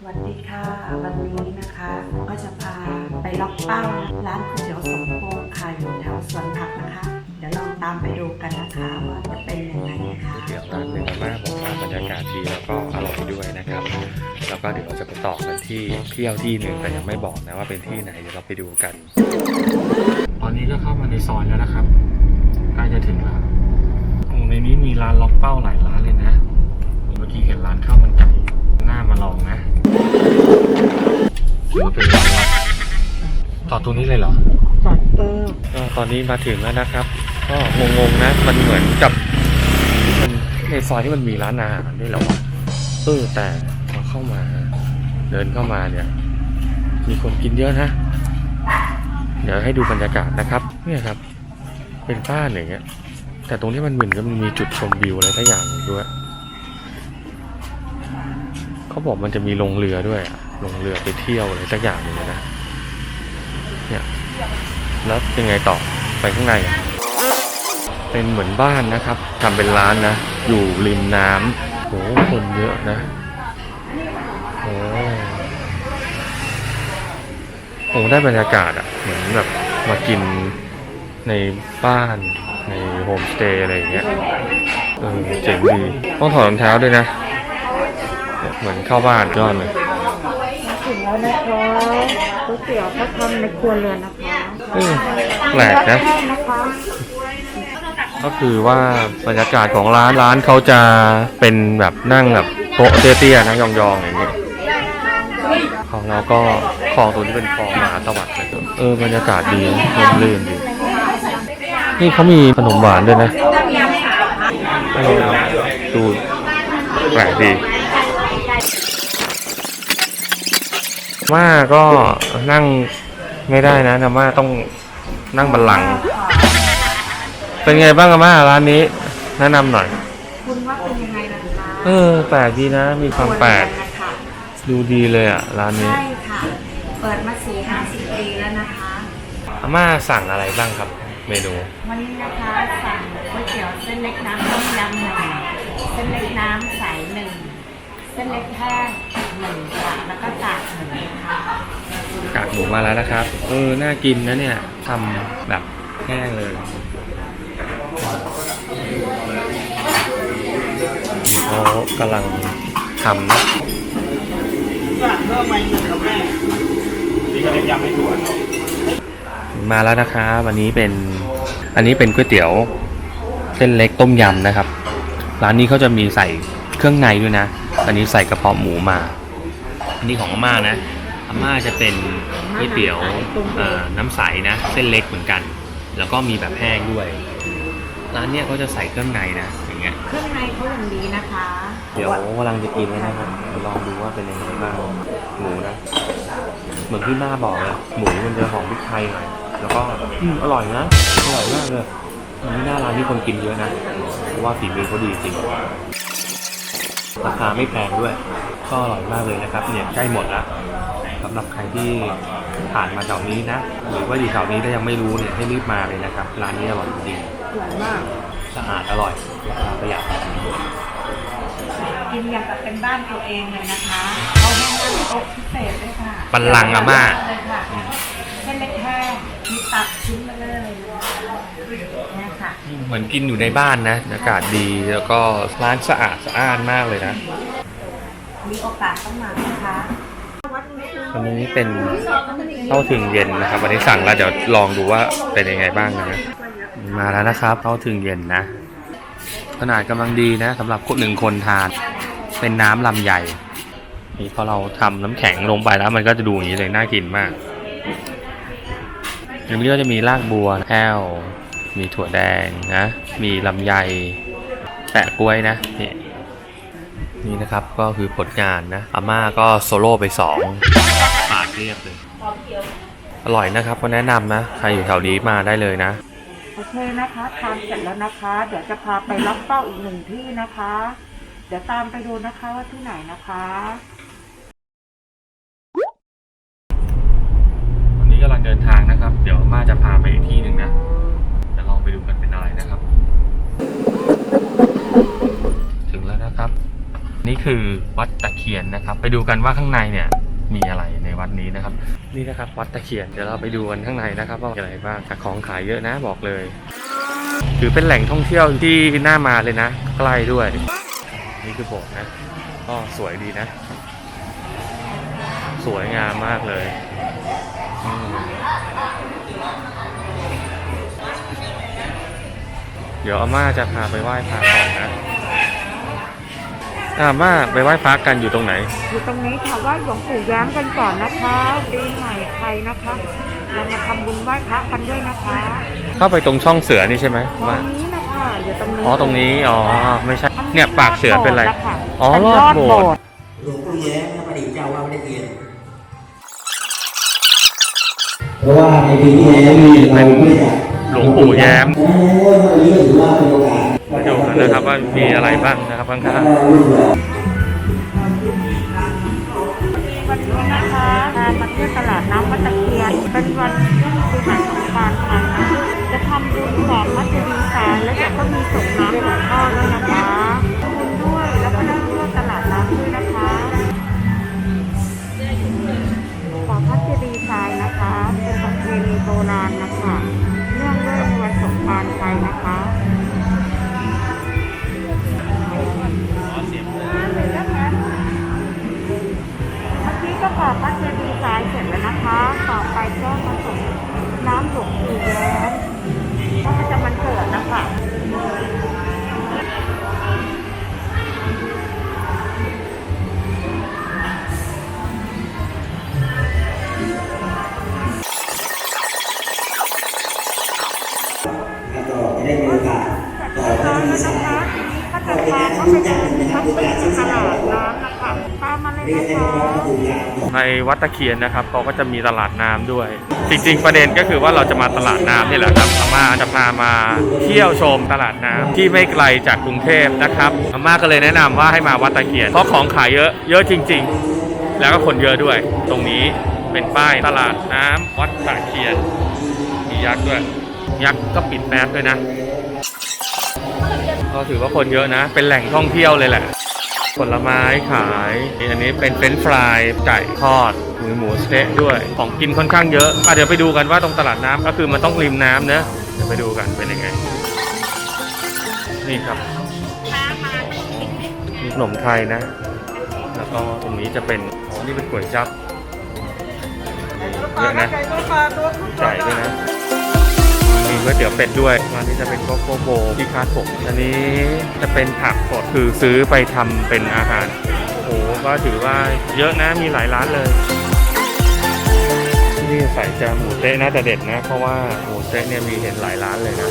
สวัสดีค่ะ วันนี้นะคะก็จะพาไปล็อกเป้าร้านก๋วยเตี๋ยวสมโพงค่ะอยู่แถวสวนผักนะคะ เดี๋ยวลองตามไปดูกันนะคะว่าจะเป็นยังไงนะคะเดี๋ยวตามเป็นมากบอกว่าบรรยากาศดีแล้วก็อร่อยด้วยนะครับ แล้วก็เดี๋ยวเราจะไปต่อกันที่เที่ยวที่หนึ่งแต่ยังไม่บอกนะว่าเป็นที่ไหนเดี๋ยวเราไปดูกัน ตอนนี้ก็เข้ามาในซอยแล้วนะครับใกล้จะถึงแล้วโอ้ในนี้มีร้านล็อกเป้าหลายร้านเลยนะ หรือว่าเป็นร้านลับต่อตรงนี้เลยเหรอจัดเตอร์ก็ตอนนี้มาถึงแล้วนะครับ ก็งงๆนะ มันเหมือนกับมันในซอยที่มันมีร้านอาหารด้วยเหรอวะเออแต่พอเข้ามา เดินเข้ามาเนี่ย มีคนกินเยอะนะ เดี๋ยวให้ดูบรรยากาศนะครับ เนี่ยครับ เป็นบ้านอย่างเงี้ย แต่ตรงนี้มันเหมือนกับมันมีจุดชมวิวอะไรสักอย่างหนึ่งด้วย เขาบอกมันจะมีลงเรือด้วยอะ ลงเรือไปเที่ยวอะไรสักอย่างหนึ่งนะเนี่ยแล้วยังไงต่อไปข้างใน เป็นเหมือนบ้านนะครับทำเป็นร้านนะ อยู่ริมน้ำโหคนเยอะนะโอ้โหได้บรรยากาศอะเหมือนแบบมากินในบ้านในโฮมสเตย์อะไรอย่างเงี้ยเออเจ๋งดี ต้องถอดรองเท้าด้วยนะเนี่ยเหมือนเข้าบ้านยอดเลย ถึงแล้วนะคะก๋วยเตี๋ยวเขาทำในครัวเรือนนะคะเออแปลกนะแห้งนะคะก็คือว่าบรรยากาศของร้านร้านเขาจะเป็นแบบนั่งแบบโต๊ะเตี้ยๆนะยองๆอย่างเงี้ยของเราก็คลองตัวนี้เป็นคลองมหาสวัสดิ์เลยเออบรรยากาศดีร่มรื่นดี นี่เขามีขนมหวานด้วยนะเออดูแปลกดี ว่าก็นั่งไม่ได้นะนะว่าต้องนั่งบัลลังก์เป็นไงบ้างอะม่าร้านนี้ แนะนำหน่อย คุณว่าเป็นยังไงล่ะคะเออ แปลกดีนะ มีความแปลกครัวเรือนนะคะดูดีเลยอะร้านนี้ ใช่ค่ะ เปิดมาสี่ห้าสิบปีแล้วนะคะ อาม่าสั่งอะไรบ้างครับ เมนู วันนี้นะคะสั่งก๋วยเตี๋ยวเส้นเล็กน้ำต้มยำหนึ่งเส้นเล็กน้ำใสหนึ่งเส้นเล็กแห้ง หนึ่งค่ะแล้วก็ตากหนึ่งค่ะกากหมูมาแล้วนะครับ เออ น่ากินนะเนี่ยทำแบบแห้งเลยเขากำลังทำนะมาแล้วนะครับวันนี้เป็นอันนี้เป็นก๋วยเตี๋ยวเส้นเล็กต้มยำนะครับ ร้านนี้เขาจะมีใส่เครื่องในด้วยนะ อันนี้ใส่กระเพาะหมูมา อันนี้ของอาม่านะอาม่าจะเป็นก๋วยเตี๋ยวเอ่อน้ำใสนะ เส้นเล็กเหมือนกัน แล้วก็มีแบบแห้งด้วย ร้านเนี้ยเขาจะใส่เครื่องในนะอย่างเงี้ย เครื่องในเขาอย่างดีนะคะ เดี๋ยวกำลังจะกินแล้วนะครับเดี๋ยวลองดูว่าเป็นยังไงบ้างหมูนะ เหมือนที่ม่าบอกเลยหมูมันจะหอมพริกไทยหน่อยแล้วก็อืมอร่อยนะอร่อยมากเลยอันนี้หน้าร้านที่คนกินเยอะนะเพราะว่าฝีมือเขาดีจริง ราคาไม่แพงด้วย ก็อร่อยมากเลยนะครับ เนี่ยใกล้หมดแล้วสำหรับใครที่ผ่านมาแถวนี้นะ หรือว่าอยู่แถวนี้ถ้ายังไม่รู้เนี่ยให้รีบมาเลยนะครับ ร้านนี้อร่อยจริงสวยมากสะอาดอร่อยราคาประหยัดกินอย่างกับเป็นบ้านตัวเองเลยนะคะเขาให้นั่งโต๊ะพิเศษด้วยค่ะบัลลังก์อาม่า เลยค่ะเส้นเล็กแห้งมีตับชิ้นมาเลยเนี่ยค่ะ เหมือนกินอยู่ในบ้านนะ อากาศดีแล้วก็ร้านสะอาดสะอ้านมากเลยนะ มีโอกาสต้องมานะคะวันนี้เป็นเข้าถึงเย็นนะครับ วันนี้สั่งแล้วเดี๋ยวลองดูว่าเป็นยังไงบ้างนะมาแล้วนะครับเข้าถึงเย็นนะ ขนาดกำลังดีนะสำหรับคนหนึ่งคนทาน เป็นน้ำลำใหญ่นี่พอเราทำน้ำแข็งลงไปแล้วมันก็จะดูอย่างนี้เลยน่ากินมาก อันนี้ก็จะมีรากบัวแอลมีถั่วแดงนะ มีลำไย แปะกล้วยนะนี่นี่นะครับก็คือผลงานนะอาม่าก็โซโล่ไปสองปากเรียบเลยอร่อยนะครับก็แนะนำนะ ใครอยู่แถวนี้มาได้เลยนะ โอเคนะคะทานเสร็จแล้วนะคะ เดี๋ยวจะพาไปล็อกเป้าอีกหนึ่งที่นะคะ เดี๋ยวตามไปดูนะคะว่าที่ไหนนะคะ นี้กำลังเดินทางนะครับ เดี๋ยวม่าจะพาไปอีกที่หนึ่งนะจะลองไปดูกันเป็นอะไรนะครับ ถึงแล้วนะครับ นี่คือวัดตะเคียนนะครับ ไปดูกันว่าข้างในเนี่ยมีอะไรในวัดนี้นะครับ นี่นะครับวัดตะเคียนเดี๋ยวเราไปดูกันข้างในนะครับว่ามีอะไรบ้างแต่ของขายเยอะนะบอกเลยถือเป็นแหล่งท่องเที่ยวที่น่ามาเลยนะ ใกล้ด้วย นี่คือโบสถ์นะก็สวยดีนะ สวยงามมากเลย ดี๋ยวอาม่าจะพาไปไหว้พระก่อนนะอาม่าไปไหว้พระกันอยู่ตรงไหน อยู่ตรงนี้ค่ะไหว้หลวงปู่แย้มกันก่อนนะคะปีใหม่ไทยนะคะเรามาทำบุญไหว้พระกันด้วยนะคะเข้าไปตรงช่องเสือนี่ใช่ไหมตรงว่านี้นะคะอยู่ตรงนี้อ๋อตรงนี้อ๋อไม่ใช่เนี่ยปากเสือเป็นอะไร อ๋อเป็นรรออดดโบโบสถ์สถ์ หลวงปู่แย้มนะประดิษฐ์เจ้าว่าไม่ได้เรียน เพราะว่าในปีที่แล้วมีเราไม่ได้จัด หลวงปู่แย้มฉะนั้นวันนี้ก็ถือว่าเป็นโอกาสมาดูกันนะครับว่ามีอะไรบ้างนะครับข้างเรารุ่นเราวันนี้นะคะมาเที่ยวตลาดน้ำวัดตะเคียนเป็นวัน ในวัดตะเคียนนะครับเขาก็จะมีตลาดน้ำด้วย จริงๆประเด็นก็คือว่าเราจะมาตลาดน้ำนี่แหละครับอาม่าจะพามาเที่ยวชมตลาดน้ำที่ไม่ไกลจากกรุงเทพนะครับอาม่าก็เลยแนะนำว่าให้มาวัดตะเคียนเพราะของขายเยอะเยอะจริง ๆ แล้วก็คนเยอะด้วย ตรงนี้เป็นป้ายตลาดน้ำวัดตะเคียนมียักษ์ด้วยยักษ์ก็ปิดแมสด้วยนะก็ถือว่าคนเยอะนะ เป็นแหล่งท่องเที่ยวเลยแหละ ผลไม้ขาย อันนี้เป็นเฟรนช์ฟรายไก่ทอดหมูหมูสเต๊ะด้วย ของกินค่อนข้างเยอะอะเดี๋ยวไปดูกันว่าตรงตลาดน้ำก็คือมันต้องริมน้ำเนอะเดี๋ยวไปดูกันเป็นยังไง นี่ครับมีขนมไทยนะ แล้วก็ตรงนี้จะเป็นอ๋อนี่เป็นก๋วยจั๊บเยอะนะไก่ด้วยนะมี ก๋วยเตี๋ยวเป็ดด้วยร้านนี้จะเป็นโกโก้โบที่คาดผมอันนี้จะเป็นผักสดคือซื้อไปทำเป็นอาหารโอ้โหก็ถือว่าเยอะนะมีหลายร้านเลยนี่ใส่จะหมูเต๊ะน่าจะเด็ดนะ เพราะว่าหมูเต๊ะเนี่ยมีเห็นหลายร้านเลยนะ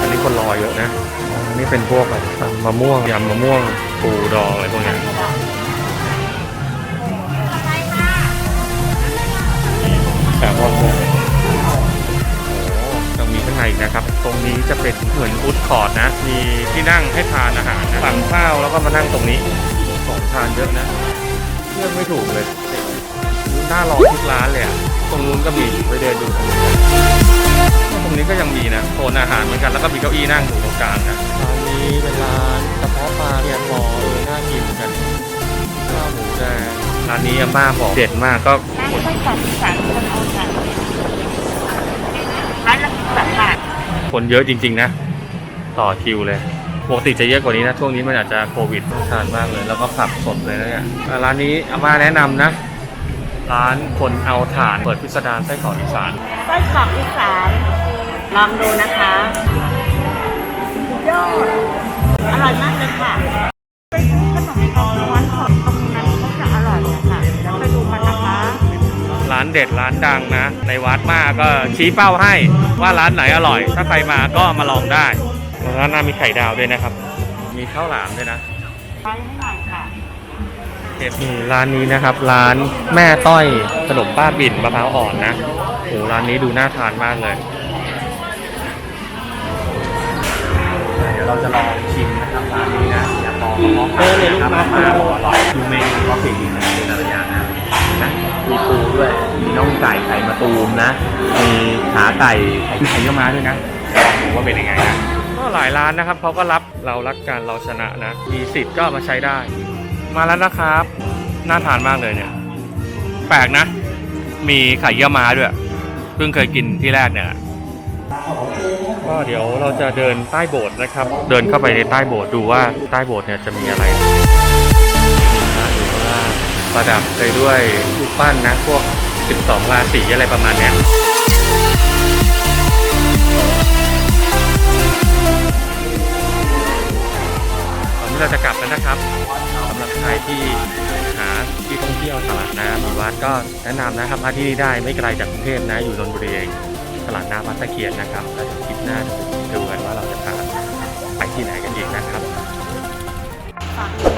อันนี้คนรอเยอะนะอันนี่เป็นพวกแบบตำมะม่วงยำมะม่วงปูดองอะไรพวกนี้ แต่ว่าโอ้โหยังมีข้างในอีกนะครับ ตรงนี้จะเป็นเหมือนฟูดคอร์ทนะ มีที่นั่งให้ทานอาหารนะสั่งข้าวแล้วก็มานั่งตรงนี้ของทานเยอะนะเลือกไม่ถูกเลยน่าลองทุกร้านเลยอะตรงนู้นก็มีไปเดินดูตรงนี้ตรงนี้ก็ยังมีนะโซนอาหารเหมือนกันแล้วก็มีเก้าอี้นั่งอยู่ตรงกลางนะร้านนี้เป็นร้านกระเพาะปลาเทียนหมอเออน่ากินเหมือนกันข้าวหมูแดงร้านนี้อาม่าบอกเด็ดมากก็ร้านไส้กรอกอีสานคนเอาจัดร้านละสิบบาท คนเยอะจริง ๆ นะ ต่อคิวเลยปกติจะเยอะกว่านี้นะ ช่วงนี้มันอาจจะโควิดทานมากเลย แล้วก็ขับสดเลยนะเนี่ยร้านนี้อาม่าแนะนำนะ ร้านคนเอาถ่านเปิดพิสดารไส้กรอกอีสานไส้กรอกอีสานลองดูนะคะยอดอร่อยมากเลยค่ะไปซื้อขนมทองม้วนสดตรง ร้านเด็ดร้านดังนะ ในวัดมากก็ชี้เป้าให้ว่าร้านไหนอร่อย ถ้าใครมาก็มาลองได้ร้านหน้ามีไข่ดาวด้วยนะครับ มีข้าวหลามด้วยนะไปให้หน่อยค่ะนี่ร้านนี้นะครับ ร้านแม่ต้อยขนมป้าบิ่นมะพร้าวอ่อนนะโอ้ร้านนี้ดูน่าทานมากเลย เดี๋ยวเราจะลองชิมนะครับร้าน เออเนี่ยลูกค้ามาบอกอร่อยดูเมนูก็คือกินนะเป็นแต่ละอย่างนะนะมีปูด้วย มีน่องไก่ไข่มะตูมนะ มีขาไก่ไข่ไข่เยี่ยวม้าด้วยนะลองดูดูว่าเป็นยังไงนะก็หลายร้านนะครับเขาก็รับเรารักกันเราชนะนะมีสิทธิ์ก็เอามาใช้ได้ มาแล้วนะครับ น่าทานมากเลยเนี่ย แปลกนะ มีไข่เยี่ยวม้าด้วย เพิ่งเคยกินที่แรกเนี่ย ก็เดี๋ยวเราจะเดินใต้โบสถ์นะครับ เดินเข้าไปในใต้โบสถ์ดูว่าใต้โบสถ์เนี่ยจะมีอะไรนะอยู่ข้างล่าประดับไปด้วยรูปปั้นนะพวก 12 ราศีอะไรประมาณเนี้ยตอนนี้เราจะกลับแล้วนะครับสำหรับใครที่หาที่ท่องเที่ยวตลาดน้ำหรือวัดก็แนะนำนะครับมาที่นี่ได้ไม่ไกลจากกรุงเทพนะอยู่นนทบุรีเอง ตลาดน้ำมัตะเคียนนะครับแล้วคลิปหน้าจะดูกันว่าเราจะพาไปที่ไหนกันอีกนะครับ